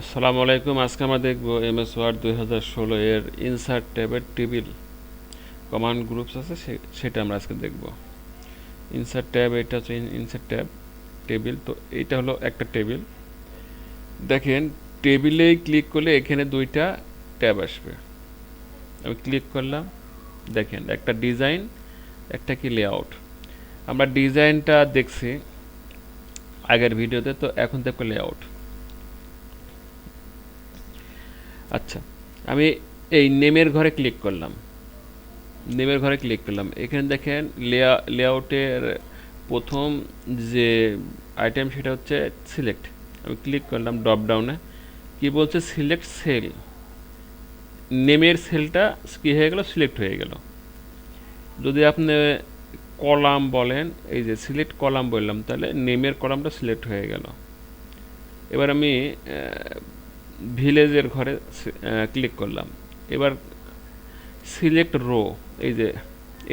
আসসালামু আলাইকুম, আজকে আমরা দেখব এমএস ওয়ার্ড দুই হাজার ষোলো এর ইনসার্ট ট্যাবের টেবিল কমান্ড গ্রুপস আছে সেটা আমরা আজকে দেখব। ইনসার্ট ট্যাব, এটা হচ্ছে ইনসার্ট ট্যাব টেবিল, তো এটা হলো একটা টেবিল। দেখেন, টেবিলেই ক্লিক করলে এখানে দুইটা ট্যাব আসবে। আমি ক্লিক করলাম, দেখেন, একটা ডিজাইন, একটা কি লেআউট। আমরা ডিজাইনটা দেখছি আগের ভিডিওতে, তো এখন দেখব লেআউট। আচ্ছা আমি এই নেমের ঘরে ক্লিক করলাম। নেমের ঘরে ক্লিক করলাম। এখানে দেখেন লেয়া, লেআউটের প্রথম যে আইটেম সেটা হচ্ছে সিলেক্ট আমি ক্লিক করলাম ড্রপ ডাউনে কি বলছে? সিলেক্ট সেল নেমের সেলটা কী হয়ে গেল? সিলেক্ট হয়ে গেল। যদি আপনি কলাম বলেন, এই যে সিলেক্ট কলাম বললাম, তাহলে নেমের কলামটা সিলেক্ট হয়ে গেল। এবার আমি ভিলেজের ঘরে ক্লিক করলাম। এবার সিলেক্ট রো এই যে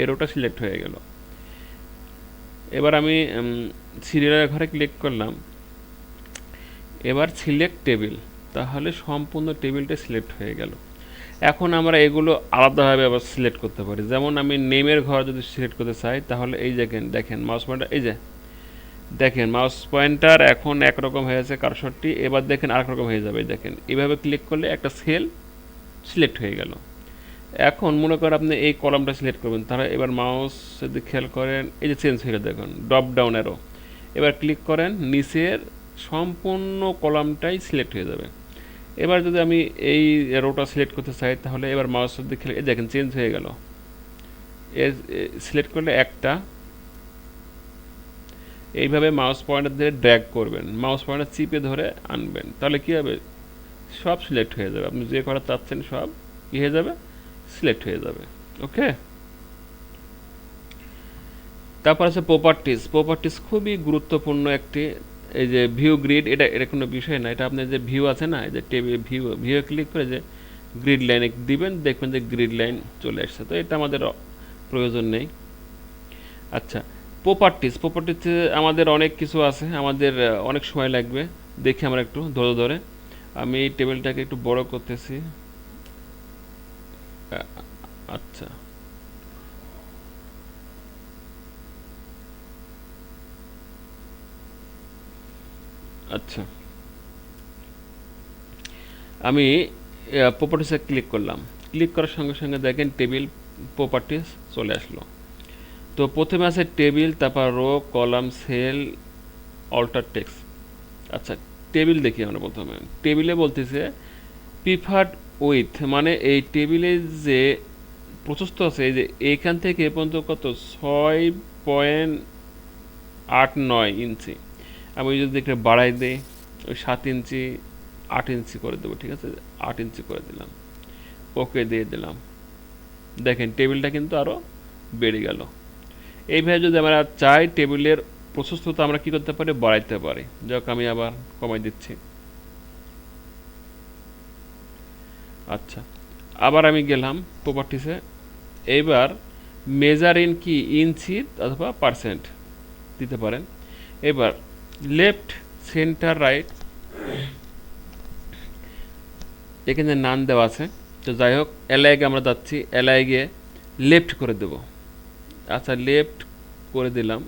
এ রোটা সিলেক্ট হয়ে গেল। এবার আমি সিরিয়ালের ঘরে ক্লিক করলাম। এবার সিলেক্ট টেবিল তাহলে সম্পূর্ণ টেবিলটা সিলেক্ট হয়ে গেল। এখন আমরা এগুলো আলাদাভাবে আবার সিলেক্ট করতে পারি। যেমন আমি নেমের ঘর যদি সিলেক্ট করতে চাই, তাহলে এই দেখেন দেখেন পয়েন্টার এই যে দেখেন মাউস পয়েন্টার এখন একরকম হয়ে হয়েছে কারশটটি এবার দেখেন আরেক রকম হয়ে যাবে, দেখেন। এভাবে ক্লিক করলে একটা সেল সিলেক্ট হয়ে গেল। এখন মনে করেন আপনি এই কলামটা সিলেক্ট করবেন, তাহলে এবার মাউস যদি খেয়াল করেন, এই যে চেঞ্জ হয়ে গেল দেখুন ড্রপ ডাউন অ্যারো এবার ক্লিক করেন, নিচের সম্পূর্ণ কলামটাই সিলেক্ট হয়ে যাবে। এবার যদি আমি এই রোটা সিলেক্ট করতে চাই, তাহলে এবার মাউস যদি খেলে দেখেন চেঞ্জ হয়ে গেল। এ সিলেক্ট করলে একটা এইভাবে মাউস পয়েন্টার দিয়ে ড্র্যাগ করবেন। মাউস পয়েন্টার চিপে ধরে আনবেন। তাহলে কী হবে? সব সিলেক্ট হয়ে যাবে। আপনি যে করা চাচ্ছেন সব কী হয়ে যাবে? সিলেক্ট হয়ে যাবে। ওকে তারপর আছে প্রপার্টিস প্রপার্টিস খুবই গুরুত্বপূর্ণ একটি, এই যে ভিউ গ্রিড এটা এটা কোনো বিষয় না। এটা আপনার যে ভিউ আছে না, এই যে টেবিল ভিউ ভিউ ক্লিক করে যে গ্রিড লাইনে দিবেন, দেখবেন যে গ্রিড লাইন চলে আসছে তো এটা আমাদের প্রয়োজন নেই। আচ্ছা। প্রপার্টিস প্রপার্টিতে আমাদের অনেক কিছু আছে, আমাদের অনেক সময় লাগবে। দেখি আমরা একটু, ধরে ধরে। আমি এই টেবিলটাকে একটু বড় করতেছি। আচ্ছা। আচ্ছা। আমি প্রপার্টিসে ক্লিক করলাম। ক্লিক করার সঙ্গে সঙ্গে দেখেন টেবিল প্রপার্টিস চলে আসলো। তো প্রথমে আছে টেবিল, তারপর row, column, cell, alter text আচ্ছা টেবিল দেখি আমরা প্রথমে। টেবিলে বলতেছে, প্রিফার্ড উইথ মানে এই টেবিলে যে প্রশস্ত আছে যে এইখান থেকে এ পর্যন্ত কত? ছয় পয়েন্ট আট নয় ইঞ্চি। আমি যদি একটু বাড়াই দিই, ওই সাত ইঞ্চি, আট ইঞ্চি করে দেবো, ঠিক আছে? আট ইঞ্চি করে দিলাম। ওকে দিয়ে দিলাম। দেখেন, টেবিলটা কিন্তু আরও বেড়ে গেল। এইভাবে যদি আমরা চাই টেবিলের প্রশস্ততা আমরা কি করতে পারি? বাড়াইতে পারি। যাক, আমি আবার কমাই দিচ্ছি। আচ্ছা আবার আমি গেলাম প্রপার্টিসে এইবার মেজার ইন কি? ইঞ্চি অথবা পার্সেন্ট দিতে পারেন। এবার লেফট সেন্টার রাইট এখানে নান দেওয়া আছে। তো যাই হোক এলাইগে আমরা যাচ্ছি। এলাইগে লেফট করে দেব। আচ্ছা লেফট করে দিলাম।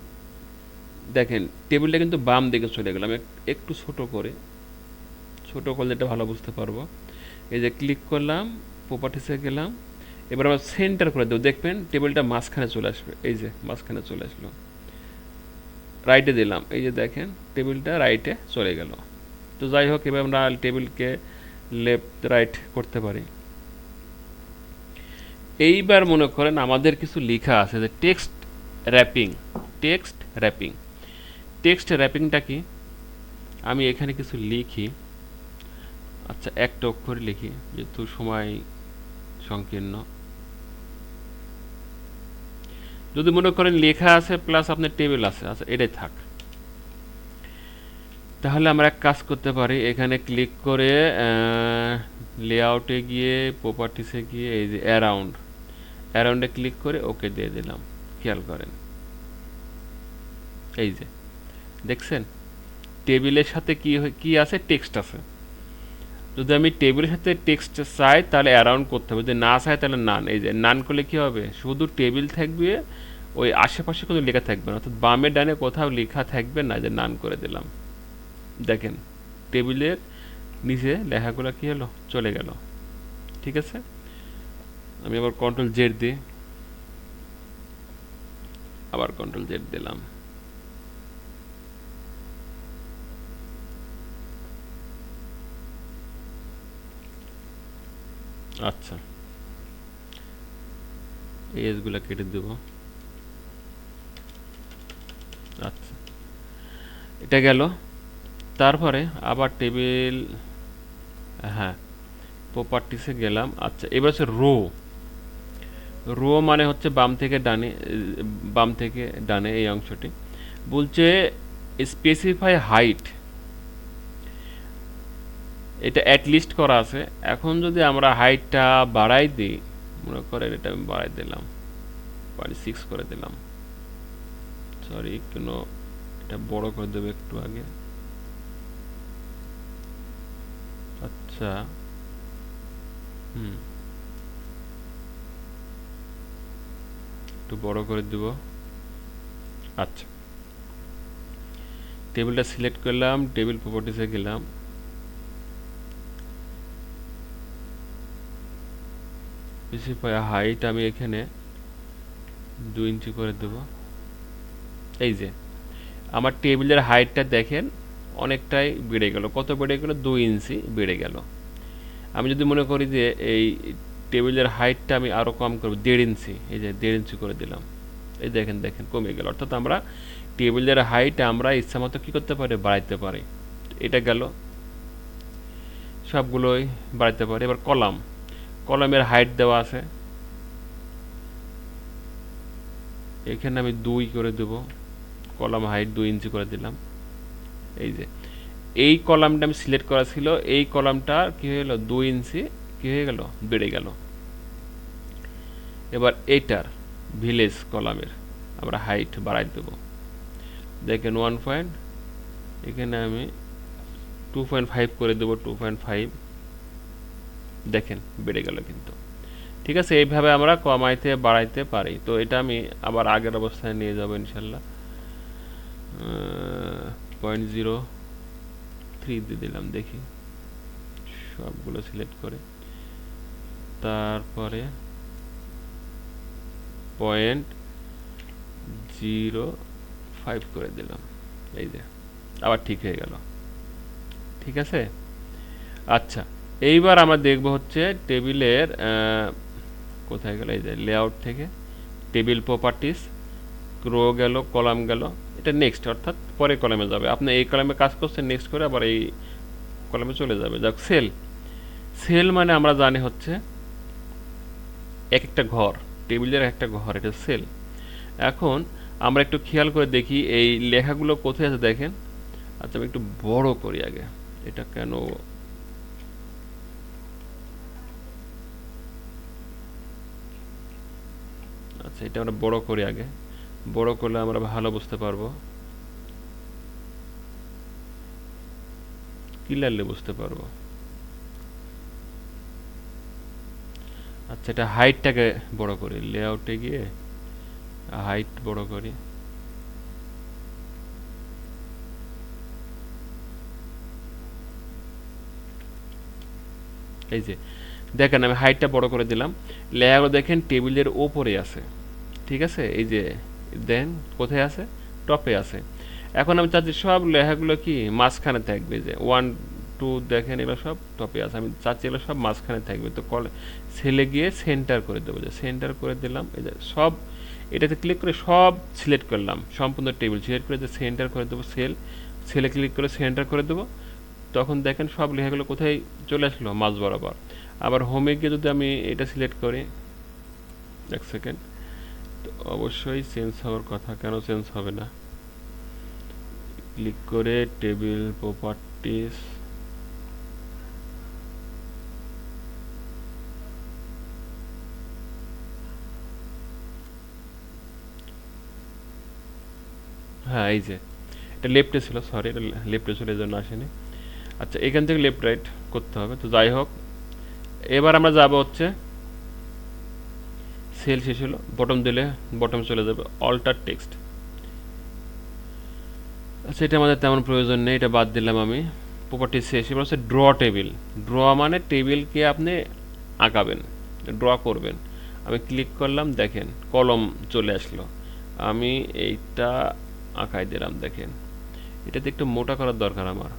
দেখেন টেবিলটা কিন্তু বাম দিকে চলে গেলাম একটু ছোট করে, ছোট করলে এটা ভালো বুঝতে পারব। এই যে ক্লিক করলাম প্রপার্টিসে গেলাম। এবার আবার সেন্টার করে দেবো। দেখবেন টেবিলটা মাঝখানে চলে আসবে। এই যে, মাঝখানে চলে আসলো। রাইটে দিলাম। এই যে দেখেন টেবিলটা রাইটে চলে গেল। তো যাই হোক, এবার আমরা টেবিলকে লেফট রাইট করতে পারি। এইবার মনে করেন আমাদের কিছু লেখা আছে যে text wrapping text wrapping. Text র্যাপিংটা কি? আমি এখানে কিছু লিখি। আচ্ছা একটা অক্ষর লিখি, যেহেতু সময় সংকীর্ণ। যদি মনে করেন লেখা আছে প্লাস আপনার টেবিল আছে আচ্ছা এটাই থাক। তাহলে আমরা এক কাজ করতে পারি, এখানে ক্লিক করে লেআউটে গিয়ে প্রপার্টিসে গিয়ে, এই যে অ্যারাউন্ড অ্যারাউন্ডে ক্লিক করে ওকে দিয়ে দিলাম। খেয়াল করেন। এই যে, দেখছেন? টেবিলের সাথে কি কি আছে? টেক্সট আছে। যদি আমি টেবিলের সাথে টেক্সট চাই, তাহলে অ্যারাউন্ড করতে হবে। যদি না চাই, তাহলে নান এই যে নান করলে কী হবে? শুধু টেবিল থাকবে, ওই আশেপাশে কোনো লেখা থাকবে না। অর্থাৎ বামে ডানে কোথাও লেখা থাকবে না, যে নান করে দিলাম। দেখেন, টেবিলের নিচে লেখাগুলো কী হলো? চলে গেল। ঠিক আছে? আমি আবার কন্ট্রোল জেড দিই। আবার কন্ট্রোল জেড দিলাম। আচ্ছা। এই এজগুলো কেটে দেব। আচ্ছা। এটা গেল। তারপরে আবার টেবিল হ্যাঁ প্রপার্টিসে গেলাম। আচ্ছা এবার হচ্ছে রো রো মানে হচ্ছে বাম থেকে ডানে বাম থেকে ডানে এই অংশটি, বলছে স্পেসিফাই হাইট এটা অ্যাটলিস্ট করা আছে। এখন যদি আমরা হাইটটা বাড়াই দিই, মনে করেন এটা আমি বাড়াই দিলাম পয়েন্ট সিক্স করে দিলাম সরি কেন এটা বড় করে দেবে একটু আগে। আচ্ছা হুম একটু বড় করে দেব। আচ্ছা। টেবিলটা সিলেক্ট করলাম, টেবিল প্রপার্টিসে গেলাম। স্পেসিফাই হাইট আমি এখানে দু ইঞ্চি করে দেব। এই যে, আমার টেবিলের হাইটটা দেখেন, অনেকটাই বেড়ে গেল। কত বেড়ে গেল? দু ইঞ্চি বেড়ে গেল। আমি যদি মনে করি যে এই টেবিলের হাইটটা আমি আরও কম করব, দেড় ইঞ্চি। এই যে দেড় ইঞ্চি করে দিলাম। এই দেখেন দেখেন, কমে গেল। অর্থাৎ আমরা টেবিলের হাইট আমরা ইচ্ছা মতো কী করতে পারি? বাড়াইতে পারি। এটা গেল। সবগুলোই বাড়াইতে পারি। এবার কলাম। কলামের হাইট দেওয়া আছে। এখানে আমি দুই করে দেব। কলাম হাইট দুই ইঞ্চি করে দিলাম। এই যে, এই কলামটা আমি সিলেক্ট করা ছিল। এই কলামটা কি গেল দুই ইঞ্চি কি হয়ে গেল? বেড়ে গেল। এবার এইটার ভিলেজ কলামের আমরা হাইট বাড়াই দেব। দেখেন ওয়ান পয়েন্ট এখানে আমি টু পয়েন্ট ফাইভ করে দেবো টু পয়েন্ট ফাইভ দেখেন, বেড়ে গেল কিন্তু। ঠিক আছে, এইভাবে আমরা কমাইতে বাড়াইতে পারি। তো এটা আমি আবার আগের অবস্থায় নিয়ে যাব ইনশাল্লাহ। পয়েন্ট জিরো থ্রি দিয়ে দিলাম, দেখি। সবগুলো সিলেক্ট করে। তারপরে পয়েন্ট জিরো ফাইভ করে দিলাম। এই যে, আবার ঠিক হয়ে গেল। ঠিক আছে? আচ্ছা এইবার আমরা দেখব হচ্ছে টেবিলের কোথায় গেল? এই যে লেআউট থেকে। টেবিল প্রপার্টিস রো গেল কলাম গেল। এটা নেক্সট অর্থাৎ পরে কলামে যাবে। আপনি এই কলামে কাজ করছেন নেক্সট করে আবার এই কলামে চলে যাবে। যাক সেল সেল মানে আমরা জানি হচ্ছে এক একটা ঘর, টেবিলের একটা ঘর, এটা সেল। এখন আমরা একটু খেয়াল করে দেখি এই লেখাগুলো কোথায় আছে দেখেন। আচ্ছা আমি একটু বড় করি আগে। এটা কেন? আচ্ছা এটা আমরা বড় করি আগে। বড় করলে আমরা ভালো বুঝতে পারব। ক্লিয়ারলি বুঝতে পারব। আচ্ছা এটা হাইটটাকে বড় করি লেআউটে গিয়ে হাইট বড় করি। এই যে, দেখেন আমি হাইটটা বড় করে দিলাম। লেয়ারগুলো দেখেন টেবিলের ওপরে আছে। ঠিক আছে? এই যে, দেন, কোথায় আছে? টপে আছে। এখন আমি চাচ্ছি সব লেখাগুলো কি মাঝখানে থাকবে, যে ওয়ান টু দেখেন এগুলো সব টপে আছে। আমি চাচ্ছি এগুলো সব মাঝখানে থাকবে। তো কলে সেলে গিয়ে সেন্টার করে দেবো। যে সেন্টার করে দিলাম, এই যে সব, এটাতে ক্লিক করে সব সিলেক্ট করলাম। সম্পূর্ণ টেবিল সিলেক্ট করে যে সেন্টার করে দেবো সেল সেলে ক্লিক করে সেন্টার করে দেবো। তখন দেখেন সব লেখাগুলো কোথায় চলে আসলো? মাঝ বরাবর। আবার হোমে গিয়ে যদি আমি এটা সিলেক্ট করি, এক সেকেন্ড তো অবশ্যই চেঞ্জ হওয়ার কথা। কেন চেঞ্জ হবে না? ক্লিক করে টেবিল প্রপার্টিস হ্যাঁ এই যে। এটা লেফটে ছিল সরি এটা লেফটে ছিল, এই জন্য আসেনি। আচ্ছা এখান থেকে লেফট রাইট করতে হবে। তো যাই হোক, এবার আমরা যাব হচ্ছে সেল শেষ হলো বটম দিলে বটম চলে যাবে অল্টার টেক্সট আচ্ছা এটা আমাদের তেমন প্রয়োজন নেই, এটা বাদ দিলাম আমি। প্রপার্টি শেষ, এবার হচ্ছে ড্র টেবিল ড্র মানে টেবিলকে আপনি আঁকাবেন ড্র করবেন। আমি ক্লিক করলাম, দেখেন কলম চলে আসলো। আমি এইটা আঁকাই দিলাম দেখেন। এটাতে একটু মোটা করার দরকার আমার।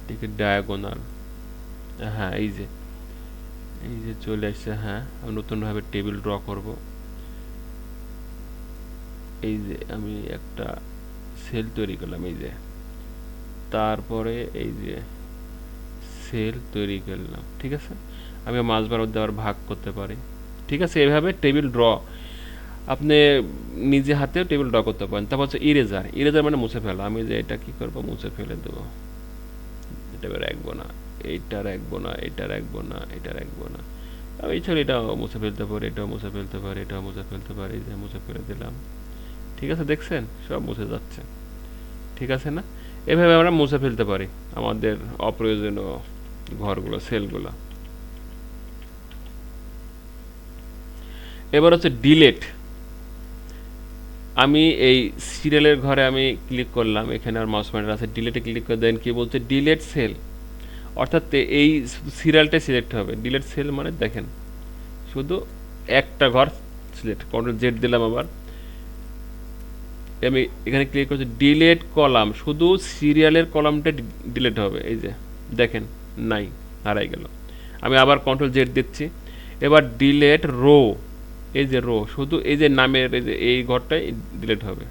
এদিকে ডায়াগোনাল হ্যাঁ এই যে। এই যে চলে আসছে হ্যাঁ আমি নতুনভাবে টেবিল ড্র করব। এই যে আমি একটা সেল তৈরি করলাম, এই যে। তারপরে এই যে সেল তৈরি করলাম, ঠিক আছে? আমি মাছ বারো দেওয়ার ভাগ করতে পারি। ঠিক আছে, এভাবে টেবিল ড্র আপনি নিজে হাতেও টেবিল ড্র করতে পারেন। তারপর হচ্ছে ইরেজার ইরেজার মানে মুছে ফেলা। আমি যে এটা কি করব? মুছে ফেলে দেবো। এটা রাখব না। এইটা রাখব না, এটা রাখব না, এটা রাখব না। আমি এছাড়া এটাও মুছে ফেলতে পারি, এটাও মুছে ফেলতে পারি, এটাও মুছে ফেলতে পারি যে মুছে ফেলে দিলাম। ঠিক আছে, দেখছেন? সব মুছে যাচ্ছে। ঠিক আছে না? এভাবে আমরা মুছে ফেলতে পারি আমাদের অপ্রয়োজনীয় ঘরগুলো, সেলগুলো। এবার হচ্ছে ডিলেট আমি এই সিরিয়ালের ঘরে আমি ক্লিক করলাম, এখানে আর মাউস পয়েন্টার আছে ডিলেটে ক্লিক করে দেন কি বলছে ডিলেট সেল অর্থাৎ এই সিরিয়ালটাই সিলেক্ট হবে। ডিলেট সেল মানে দেখেন, শুধু একটা ঘর সিলেক্ট কন্ট্রোল জেড দিলাম আবার। আমি এখানে ক্লিক করছি ডিলেট কলাম শুধু সিরিয়ালের কলামটা ডিলেট হবে, এই যে, দেখেন, নাই, হারাই গেল। আমি আবার কন্ট্রোল জেড দিচ্ছি, এবার ডিলেট রো এই যে রো শুধু এই যে নামের, এই যে এই ঘরটাই ডিলেট হবে,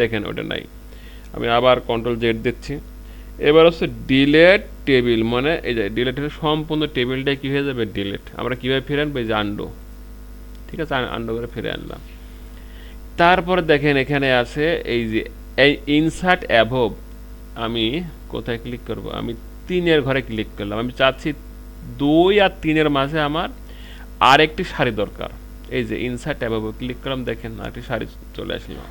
দেখেন ওটা নাই। আমি আবার কন্ট্রোল জেড দিচ্ছি, এবার হচ্ছে ডিলেট টেবিল মানে এই যে ডিলেটের সম্পূর্ণ টেবিলটাই কী হয়ে যাবে ডিলেট আমরা কীভাবে ফিরে আনব? এই যে আন্ডো ঠিক আছে আন্ডো করে ফিরে আনলাম। তারপরে দেখেন এখানে আছে এই যে, এই ইনসার্ট অ্যাভব আমি কোথায় ক্লিক করব? আমি তিনের ঘরে ক্লিক করলাম। আমি চাচ্ছি দুই আর তিনের মাঝে আমার আর একটি শাড়ি দরকার। এই যে ইনসার্ট অ্যাভব ক্লিক করলাম, দেখেন আরেকটি শাড়ি চলে আসলো।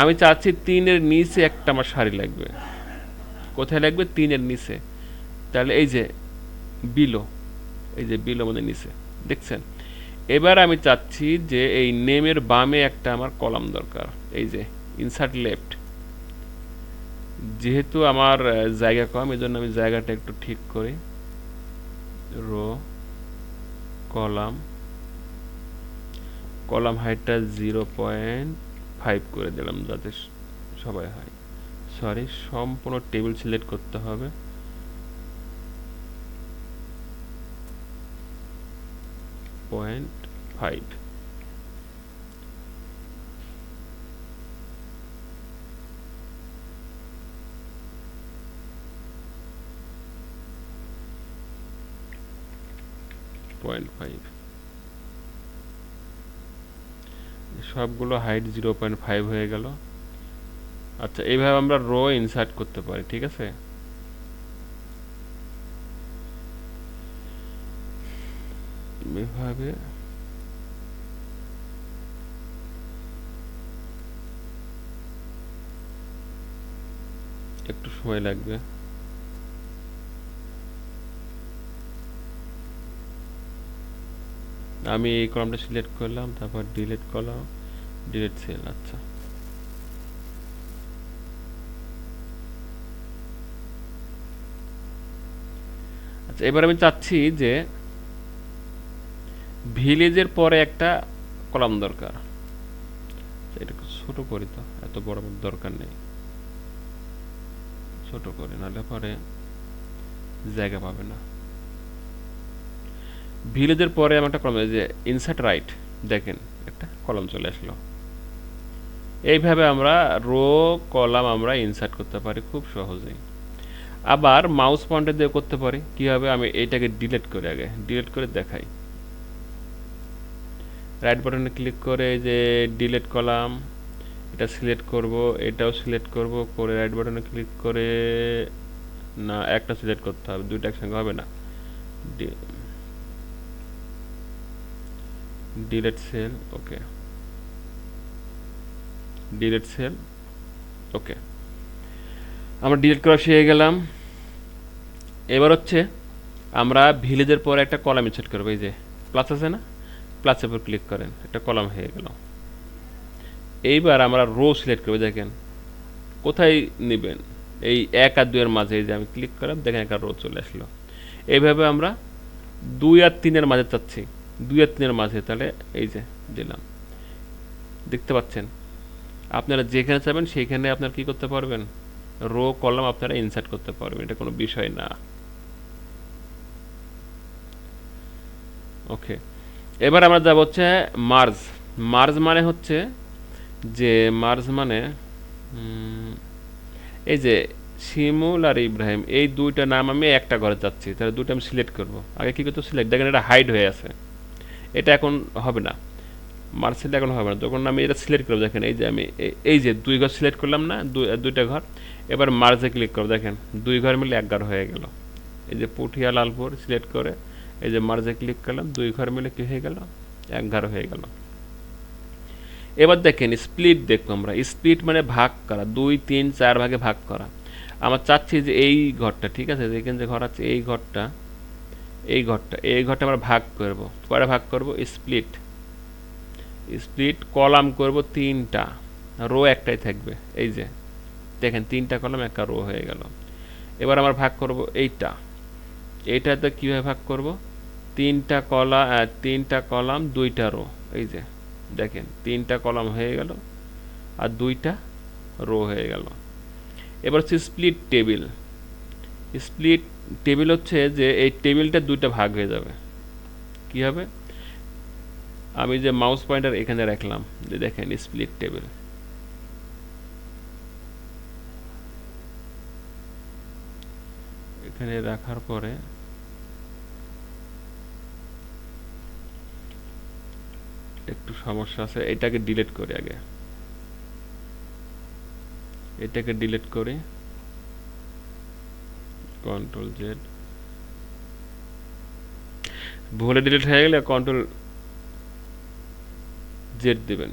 আমি চাচ্ছি তিনের নিচে একটা আমার শাড়ি লাগবে। কোথায় লাগবে? তিনের নিচে। তাহলে এই যে বিলো এই যে বিলো মানে নিচে। দেখছেন? এবার আমি চাচ্ছি যে এই নেমের বামে একটা আমার কলাম দরকার, এই যে ইনসার্ট লেফট যেহেতু আমার জায়গা কম এই জন্য আমি জায়গাটা একটু ঠিক করি। Row, column. কলাম হাইটটা জিরো পয়েন্ট ফাইভ করে দিলাম যাতে সবাই হয়। সরি সম্পূর্ণ টেবিল সিলেক্ট করতে হবে। পয়েন্ট ফাইভ পয়েন্ট ফাইভ সবগুলো হাইট জিরো পয়েন্ট ফাইভ হয়ে গেল। আচ্ছা এইভাবে আমরা রো ইনসার্ট করতে পারি, ঠিক আছে? এভাবে একটু সময় লাগবে। আমি এই কলামটা সিলেক্ট করলাম, তারপর ডিলিট করলাম ডিলিট সেল আচ্ছা। আচ্ছা এবার আমি চাচ্ছি যে ভিলেজের পরে একটা কলাম দরকার। এটা ছোট করি তো, এত বড় দরকার নেই। ছোট করে, নাহলে পরে জায়গা পাবে না। ভিলেজের পরে আমার একটা কলম যে ইনসার্ট রাইট দেখেন একটা কলম চলে আসলো। এইভাবে আমরা রো কলাম আমরা ইনসার্ট করতে পারি খুব সহজেই। আবার মাউস পয়েন্টার দিয়ে করতে পারি। কীভাবে? আমি এইটাকে ডিলিট করে আগে। ডিলিট করে দেখাই। রাইট বাটনে ক্লিক করে যে ডিলেট কলাম, এটা সিলেক্ট করব, এটাও সিলেক্ট করব, করে রাইট বাটনে ক্লিক করে, না, একটা সিলেক্ট করতে হবে, দুইটা একসঙ্গে হবে না। Delete cell okay delete cell okay আমরা ডিলিট করা শিখে গেলাম। এবার হচ্ছে আমরা ভিলেজের পরে একটা কলাম ইনসার্ট করব, এই যে প্লাস আছে না? প্লাসের উপর ক্লিক করেন, একটা কলাম হয়ে গেল। এইবার আমরা রো সিলেক্ট করব, দেখেন, কোথায় নেবেন? এই এক আর দুইয়ের মাঝে যে আমি ক্লিক করলাম দেখেন একটা রো চলে আসলো। এইভাবে আমরা দুই আর তিনের মাঝে চাচ্ছি, দুই আর তিনের মাঝে, তাহলে এই যে দিলাম। দেখতে পাচ্ছেন? আপনারা যেখানে চাবেন সেইখানে আপনার কি করতে পারবেন? রো কলাম আপনারা ইনসার্ট করতে পারবেন, এটা কোনো বিষয় না। ওকে এবার আমরা যাব হচ্ছে মার্জ মার্জ মানে হচ্ছে যে মার্জ মানে এই যে শিমুল আর ইব্রাহিম, এই দুইটা নাম আমি একটা ঘরে যাচ্ছি তাহলে দুইটা আমি সিলেক্ট করব। আগে কী করতো সিলেক্ট দেখেন এটা হাইড হয়ে আছে। এটা এখন হবে না। মার্চ সিলেক্ট এখন হবে না। তখন আমি এটা সিলেক্ট করব, দেখেন এই যে আমি এই- যে দুই ঘর সিলেক্ট করলাম না, দুই, দুইটা ঘর, এবার মার্চে ক্লিক করব, দেখেন। দুই ঘর মিলে এক ঘর হয়ে গেল। এই যে পুঠিয়া লালপুর সিলেক্ট করে এই যে মার্জে ক্লিক করলাম, দুই ঘর মিলে কি হয়ে গেল? এক ঘর হয়ে গেল। এবার দেখেন স্প্লিট দেখব আমরা। স্প্লিট মানে ভাগ করা, দুই, তিন, চার ভাগে ভাগ করা। আমরা চাচ্ছি যে এই ঘরটা, ঠিক আছে? দেখেন যে ঘর আছে, এই ঘরটা এই ঘরটা এই ঘরটা আমরা ভাগ করব। কয়টা ভাগ করব? স্প্লিট স্প্লিট কলাম করব তিনটা। রো একটাই থাকবে। এই যে, দেখেন, তিনটা কলাম একটা রো হয়ে গেল। এবার আমরা ভাগ করব এইটা। এইটাতে কীভাবে ভাগ করব? তিনটা কলা তিনটা কলাম, দুইটা রো। এই যে, দেখেন, তিনটা কলাম হয়ে গেল আর দুইটা রো হয়ে গেল। এবার হচ্ছে স্প্লিট টেবিল স্প্লিট টেবিল হচ্ছে যে, এই টেবিলটা দুইটা ভাগ হয়ে যাবে। কি হবে? আমি যে মাউস পয়েন্টার এখানে রাখলাম, যে দেখেন স্প্লিট টেবিল এখানে রাখার পরে একটু সমস্যা আছে, এটাকে ডিলিট করি আগে। এটাকে ডিলিট করি। কন্ট্রোল জেড ভুলে ডিলিট হয়ে গেলে কন্ট্রোল জেড দিবেন।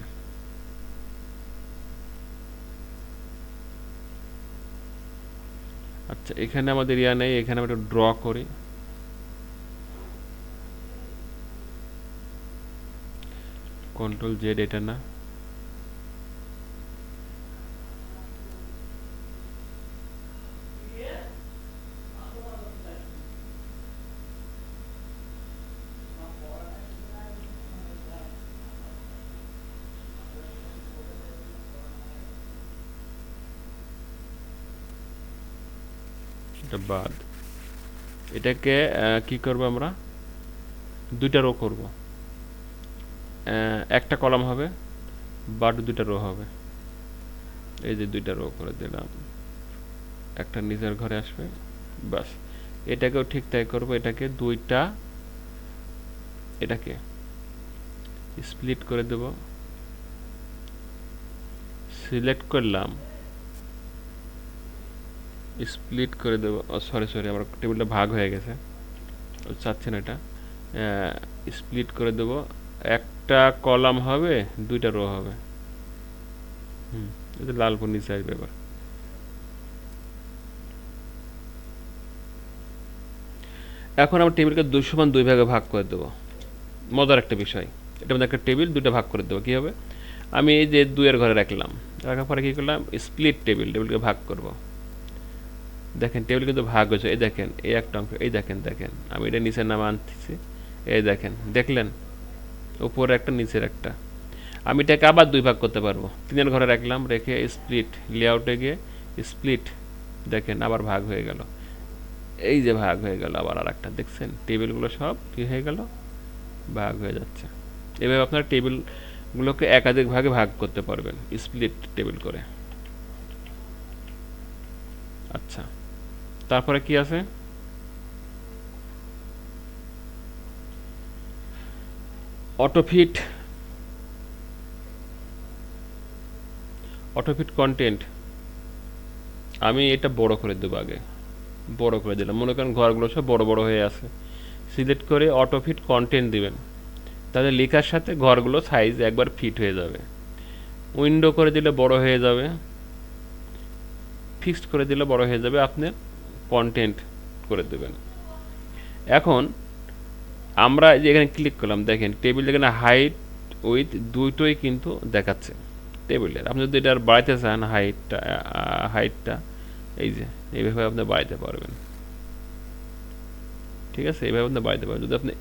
আচ্ছা এখানে আমাদের ইয়া নেই, এখানে আমরা একটু ড্র করি। কন্ট্রোল জেড এটা না। বাদ। এটাকে কি করব আমরা? দুইটা রো করব। একটা কলাম হবে, বাট দুইটা রো হবে। এই যে দুইটা রো করে দিলাম। একটা নিজের ঘরে আসবে বাস এটাকেও ঠিক তাই করব, এটাকে দুইটা, এটাকে স্প্লিট করে দেব। সিলেক্ট করলাম। স্প্লিট করে দেবো। সরি সরি আমার টেবিলটা ভাগ হয়ে গেছে। ও, চাচ্ছে না এটা। স্প্লিট করে দেবো। একটা কলাম হবে, দুইটা রো হবে। হুম এটা লালপুর নিচে আসবে এবার। এখন আমরা টেবিলকে দুই সমান দুই ভাগে ভাগ করে দেবো। মজার একটা বিষয়। এটা মধ্যে একটা টেবিল দুটো ভাগ করে দেবো। কী হবে? আমি এই যে দুইয়ের ঘরে রাখলাম, রাখার পরে কী করলাম? স্প্লিট টেবিল, টেবিলকে ভাগ করব। দেখেন, টেবিল কিন্তু ভাগ হয়েছে। এই দেখেন, এই একটা অঙ্ক এই দেখেন দেখেন। আমি এটা নিচের নাম আনতেছি। এই দেখেন, দেখলেন? উপরে একটা, নিচের একটা। আমি এটাকে আবার দুই ভাগ করতে পারব। তিনের ঘরে রাখলাম, রেখে স্প্লিট লেআউটে গিয়ে স্প্লিট দেখেন আবার ভাগ হয়ে গেল। এই যে ভাগ হয়ে গেল আবার আর একটা দেখছেন? টেবিলগুলো সব কী হয়ে গেল? ভাগ হয়ে যাচ্ছে। এভাবে আপনার টেবিলগুলোকে একাধিক ভাগে ভাগ করতে পারবেন স্প্লিট টেবিল করে। আচ্ছা। তারপরে কি আছে? অটোফিট অটোফিট কন্টেন্ট আমি এটা বড় করে দেবো আগে। বড় করে দিলাম। মনে করেন ঘরগুলো সব বড় বড় হয়ে আছে। সিলেক্ট করে অটো ফিট কন্টেন্ট দিবেন। তাহলে লেখার সাথে ঘরগুলো সাইজ একবার ফিট হয়ে যাবে। উইন্ডো করে দিলে বড় হয়ে যাবে। ফিক্সড করে দিলে বড় হয়ে যাবে। আপনি কন্টেন্ট করে দেবেন। এখন আমরা যে এখানে ক্লিক করলাম, দেখেন টেবিল এখানে হাইট উইথ দুইটোই কিন্তু দেখাচ্ছে। টেবিলের আপনি যদি এটার বাড়াইতে চান হাইটটা হাইটটা এই যে, এইভাবে আপনি বাড়াইতে পারবেন। ঠিক আছে? এইভাবে আপনি বাড়াইতে পারবেন। যদি আপনি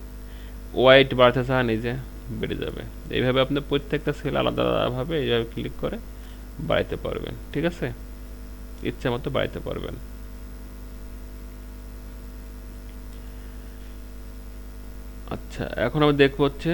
ওয়াইট বাড়াতে চান, এই যে, বেড়ে যাবে। এইভাবে আপনি প্রত্যেকটা সেল আলাদা আলাদাভাবে এইভাবে ক্লিক করে বাড়াইতে পারবেন। ঠিক আছে? ইচ্ছা মতো বাড়াইতে পারবেন। আচ্ছা এখন আমি দেখব হচ্ছে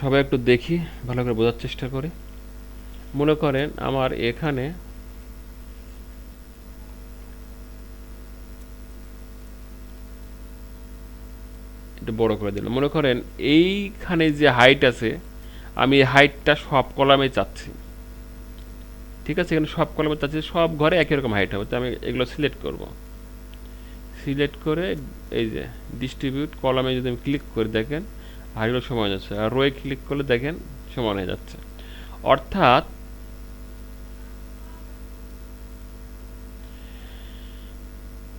সবাই একটু দেখি, ভালো করে বোঝার চেষ্টা করি। মনে করেন আমার এখানে একটু বড় করে দিলাম। মনে করেন এইখানে যে হাইট আছে, আমি এই হাইটটা সব কলামে চাচ্ছি। ঠিক আছে? এখানে সব কলামে চাচ্ছি, সব ঘরে একই রকম হাইট হবে। তো আমি এগুলো সিলেক্ট করব। সিলেক্ট করে এই যে ডিস্ট্রিবিউট কলামে যদি আমি ক্লিক করে, দেখেন হাইটগুলো সমান যাচ্ছে। আর রোয়ে ক্লিক করলে দেখেন সমান হয়ে যাচ্ছে। অর্থাৎ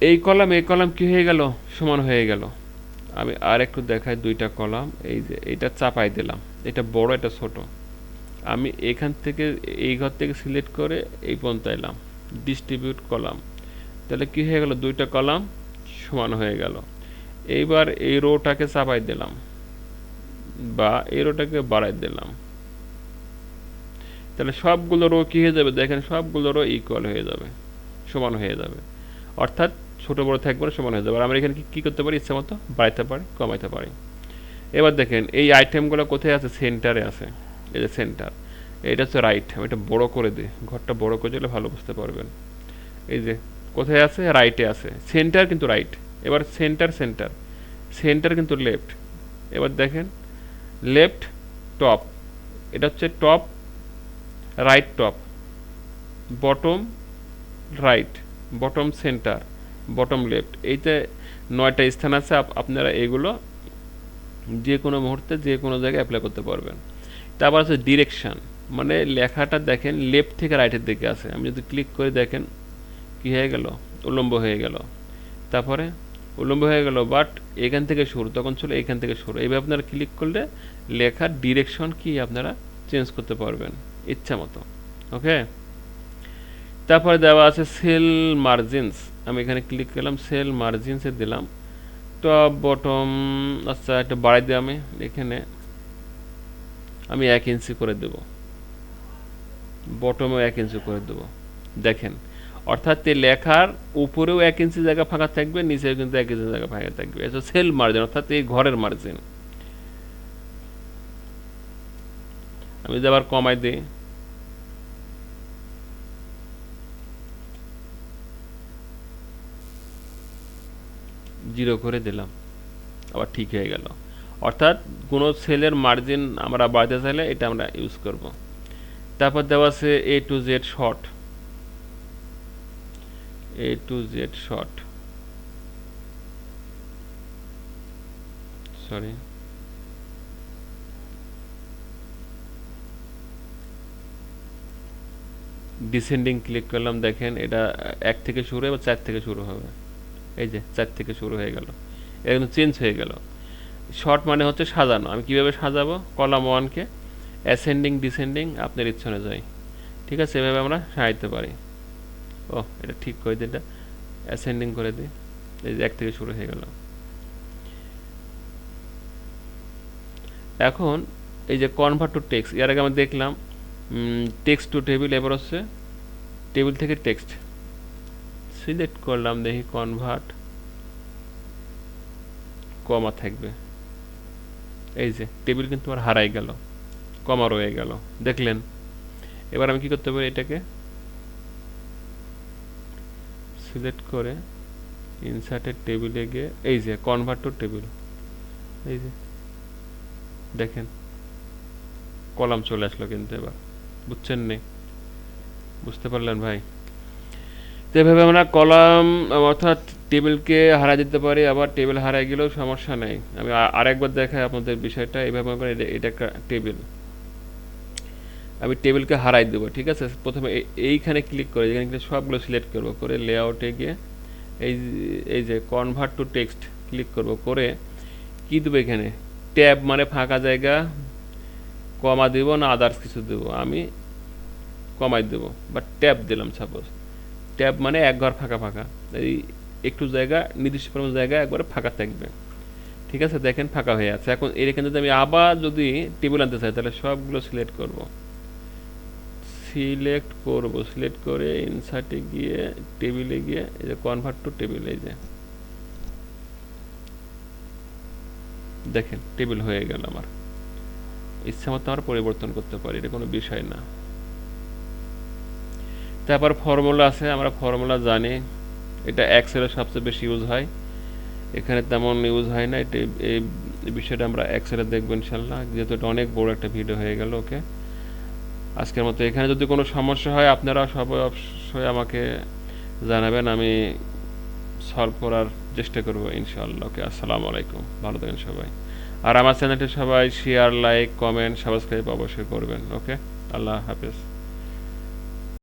এই কলাম এই কলাম কি হয়ে গেল? সমান হয়ে গেল। আমি আর একটু দেখাই দুইটা কলাম। এই যে এটা চাপাই দিলাম। এটা বড়, এটা ছোট। আমি এখান থেকে, এই ঘর থেকে সিলেক্ট করে এই পর্যন্ত এলাম। Distribute column. তাহলে কি হয়ে গেল? দুইটা কলাম সমান হয়ে গেল। এইবার এই রোটাকে চাপাই দিলাম। বা এই রোটাকে বাড়াই দিলাম। তাহলে সবগুলো রো কি হয়ে যাবে? দেখেন সবগুলো রো ইকুয়াল হয়ে যাবে, সমান হয়ে যাবে। অর্থাৎ ছোট বড় থাকবে সমান হয়ে যাবে। আর আমরা এখানে কি করতে পারি? ইচ্ছা মতো বাড়াইতে পারি, কমাইতে পারি। এবার দেখেন, এই আইটেমগুলো কোথায় আছে? সেন্টারে আছে। এই যে সেন্টার এটা হচ্ছে রাইট আমি এটা বড় করে দিই ঘরটা বড় করে দিলে ভালো বুঝতে পারবেন। এই যে কোথায় আছে? রাইটে আছে। সেন্টার কিন্তু রাইট এবার সেন্টার সেন্টার সেন্টার কিন্তু লেফট এবার দেখেন লেফট টপ, এটা হচ্ছে top, right top, bottom right, bottom centre, bottom left এইতে নয়টা স্থান আছে আপনারা এগুলো যে কোনো মুহূর্তে, যে কোনো জায়গায় অ্যাপ্লাই করতে পারবেন। তারপর আছে ডিরেকশান মানে লেখাটা দেখেন লেফট থেকে রাইটের দিকে আছে। আমি যদি ক্লিক করে দেখেন, কি হয়ে গেল? উলম্ব হয়ে গেল। তারপরে উলম্ব হয়ে গেল বাট এখান থেকে শুরু তখন ছিল এখান থেকে শুরু এইভাবে আপনারা ক্লিক করলে লেখার ডিরেকশন কি আপনারা চেঞ্জ করতে পারবেন, ইচ্ছা মতো ওকে তারপরে দেওয়া আছে সেল মার্জিনস আমি এখানে ক্লিক করলাম সেল মার্জিনসে দিলাম। টপ বটম আচ্ছা একটা বাড়াই দিই আমি, এখানে আমি এক ইঞ্চি করে দেব। বটমেও এক ইঞ্চি করে দেব। দেখেন অর্থাৎ এই লেখার উপরেও এক ইঞ্চি জায়গা ফাঁকা থাকবে, নিচেও কিন্তু এক ইঞ্চি জায়গা ফাঁকা থাকবে। এটা সেল মার্জিন অর্থাৎ এই ঘরের মার্জিন আমি যদি আবার কমাই দিই। জিরো করে দিলাম। আবার ঠিক হয়ে গেল। অর্থাৎ কোনো সেলের মার্জিন আমরা বাড়াতে চাইলে এটা আমরা ইউজ করব। তারপর দেওয়া আছে A to Z sort A to Z sort sorry descending click করলাম, দেখেন এটা এক থেকে শুরু হবে চার থেকে শুরু হবে। এই যে চার থেকে শুরু হয়ে গেল। একদম চেঞ্জ হয়ে গেল। শর্ট মানে হচ্ছে সাজানো। আমি কীভাবে সাজাবো? কলাম ওয়ানকে অ্যাসেন্ডিং ডিসেন্ডিং আপনার ইচ্ছা অনুযায়ী। ঠিক আছে? এভাবে আমরা সাজাইতে পারি। ও এটা ঠিক করে দিই এটা। অ্যাসেন্ডিং করে দিই এই যে এক থেকে শুরু হয়ে গেল। এখন এই যে কনভার্ট টু টেক্সট এর আগে আমরা দেখলাম টেক্সট টু টেবিল এবার হচ্ছে টেবিল থেকে টেক্সট সিলেক্ট করলাম, দেখি কনভার্ট কমা থাকবে। এই যে টেবিল কিন্তু আমার হারাই গেল কমা রয়ে গেল। দেখলেন? এবার আমি কি করতে পারি এটাকে? সিলেক্ট করে ইনসার্টের টেবিলে গিয়ে, এই যে কনভার্ট টু টেবিল এই যে, দেখেন, কলাম চলে আসলো কিন্তু এবার, বুঝছেন নেই বুঝতে পারলেন ভাই? তো এভাবে আমরা কলাম, অর্থাৎ টেবিলকে হারা দিতে পারি, আবার টেবিল হারাই গেলেও সমস্যা নেই। আমি আরেকবার দেখাই আপনাদের বিষয়টা এইভাবে এটা- এটা একটা টেবিল। আমি টেবিলকে হারাই দেবো, ঠিক আছে? প্রথমে এইখানে ক্লিক করে, যেখানে ক্লিক সবগুলো সিলেক্ট করব, করে লেআউটে গিয়ে এই এই যে কনভার্ট টু টেক্সট ক্লিক করব, করে কি দেবো এখানে? ট্যাব মানে ফাঁকা জায়গা, কমা দেব না আদার্স কিছু দেবো? আমি কমাই দেবো, বা ট্যাব দিলাম সাপোজ ট্যাব মানে এক ঘর ফাঁকা ফাঁকা। এই একটু জায়গা, নির্দিষ্ট পরিমাণ জায়গা, একবারে ফাঁকা থাকবে। ঠিক আছে? দেখেন ফাঁকা হয়ে আছে। এখন এর এখানে যদি আমি আবার যদি টেবিল আনতে চাই, তাহলে সবগুলো সিলেক্ট করব। সিলেক্ট করব সিলেক্ট করে ইনসার্টে গিয়ে টেবিলে গিয়ে এই যে কনভার্ট টু টেবিল এই যে। দেখেন টেবিল হয়ে গেল আমার। ইচ্ছা মতো আমরা পরিবর্তন করতে পারি, এটা কোনো বিষয় না। তারপর ফর্মুলা আছে, আমরা ফর্মুলা জানি, এটা এক্সেলের সবচেয়ে বেশি ইউজ হয়। এখানে তেমন ইউজ হয় না এটা এই বিষয়টা আমরা এক্সেলে দেখব ইনশাল্লাহ, যেহেতু এটা অনেক বড় একটা ভিডিও হয়ে গেল ওকে আজকের মতো এখানে যদি কোনো সমস্যা হয়, আপনারা সবাই অবশ্যই আমাকে জানাবেন, আমি সলভ করার চেষ্টা করব ইনশাআল্লাহ। ওকে, আসসালামু আলাইকুম। ভালো থাকেন সবাই। আর আমার চ্যানেলটি সবাই শেয়ার লাইক কমেন্ট সাবস্ক্রাইব অবশ্যই করবেন। ওকে, আল্লাহ হাফেজ।